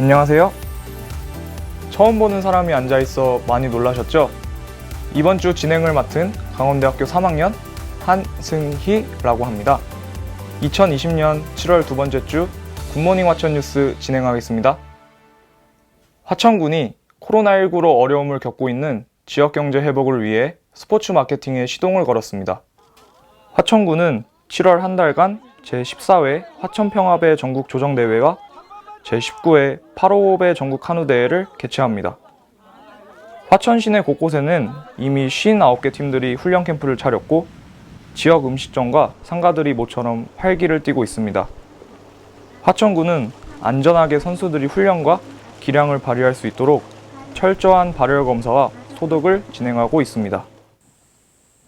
안녕하세요. 처음 보는 사람이 앉아 있어 많이 놀라셨죠? 이번 주 진행을 맡은 강원대학교 3학년 한승희라고 합니다. 2020년 7월 두 번째 주 굿모닝 화천 뉴스 진행하겠습니다. 화천군이 코로나19로 어려움을 겪고 있는 지역 경제 회복을 위해 스포츠 마케팅에 시동을 걸었습니다. 화천군은 7월 한 달간 제14회 화천평화배 전국 조정대회와 제19회 855배 전국 한우대회를 개최합니다. 화천 시내 곳곳에는 이미 59개 팀들이 훈련 캠프를 차렸고 지역 음식점과 상가들이 모처럼 활기를 띠고 있습니다. 화천군은 안전하게 선수들이 훈련과 기량을 발휘할 수 있도록 철저한 발열 검사와 소독을 진행하고 있습니다.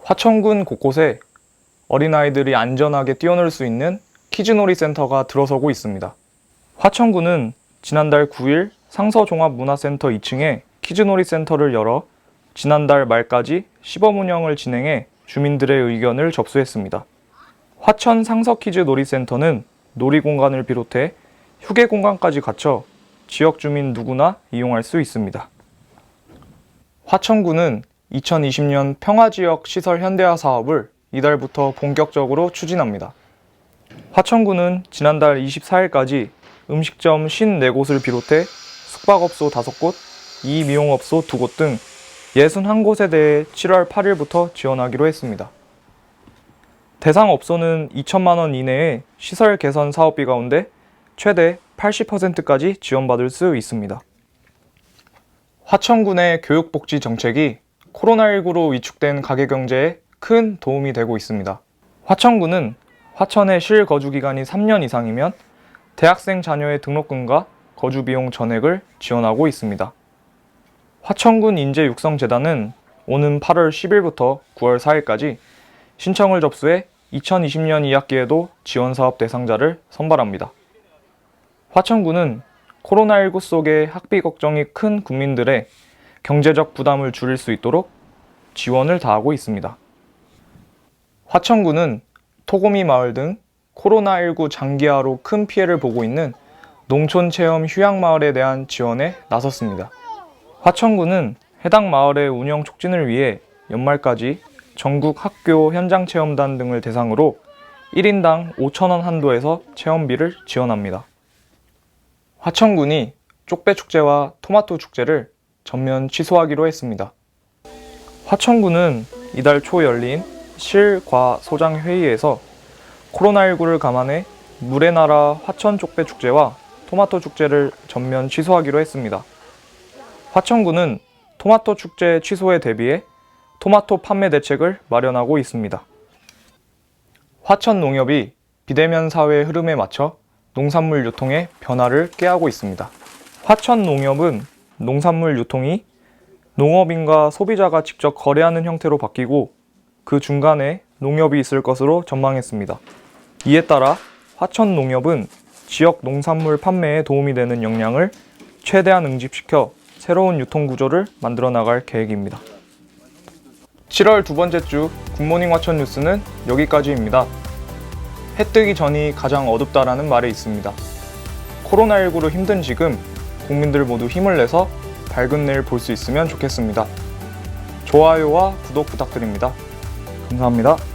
화천군 곳곳에 어린아이들이 안전하게 뛰어놀 수 있는 키즈놀이 센터가 들어서고 있습니다. 화천군은 지난달 9일 상서종합문화센터 2층에 키즈놀이 센터를 열어 지난달 말까지 시범 운영을 진행해 주민들의 의견을 접수했습니다. 화천 상서키즈 놀이센터는 놀이공간을 비롯해 휴게 공간까지 갖춰 지역 주민 누구나 이용할 수 있습니다. 화천군은 2020년 평화지역 시설 현대화 사업을 이달부터 본격적으로 추진합니다. 화천군은 지난달 24일까지 음식점 54곳을 비롯해 숙박업소 5곳, 이미용업소 2곳 등 61곳에 대해 7월 8일부터 지원하기로 했습니다. 대상 업소는 2천만 원 이내의 시설 개선 사업비 가운데 최대 80%까지 지원받을 수 있습니다. 화천군의 교육복지 정책이 코로나19로 위축된 가게 경제에 큰 도움이 되고 있습니다. 화천군은 화천의 실거주 기간이 3년 이상이면 대학생 자녀의 등록금과 거주 비용 전액을 지원하고 있습니다. 화천군 인재육성재단은 오는 8월 10일부터 9월 4일까지 신청을 접수해 2020년 2학기에도 지원사업 대상자를 선발합니다. 화천군은 코로나19 속에 학비 걱정이 큰 국민들의 경제적 부담을 줄일 수 있도록 지원을 다하고 있습니다. 화천군은 토고미 마을 등 코로나19 장기화로 큰 피해를 보고 있는 농촌 체험 휴양 마을에 대한 지원에 나섰습니다. 화천군은 해당 마을의 운영 촉진을 위해 연말까지 전국 학교 현장 체험단 등을 대상으로 1인당 5천원 한도에서 체험비를 지원합니다. 화천군이 쪽배 축제와 토마토 축제를 전면 취소하기로 했습니다. 화천군은 이달 초 열린 실과 소장 회의에서 코로나19를 감안해 물의 나라 화천 쪽배 축제와 토마토 축제를 전면 취소하기로 했습니다. 화천군은 토마토 축제 취소에 대비해 토마토 판매 대책을 마련하고 있습니다. 화천 농협이 비대면 사회의 흐름에 맞춰 농산물 유통의 변화를 꾀하고 있습니다. 화천 농협은 농산물 유통이 농업인과 소비자가 직접 거래하는 형태로 바뀌고 그 중간에 농협이 있을 것으로 전망했습니다. 이에 따라 화천 농협은 지역 농산물 판매에 도움이 되는 역량을 최대한 응집시켜 새로운 유통 구조를 만들어 나갈 계획입니다. 7월 두 번째 주 굿모닝 화천 뉴스는 여기까지입니다. 해 뜨기 전이 가장 어둡다라는 말이 있습니다. 코로나19로 힘든 지금 국민들 모두 힘을 내서 밝은 내일 볼 수 있으면 좋겠습니다. 좋아요와 구독 부탁드립니다. 감사합니다.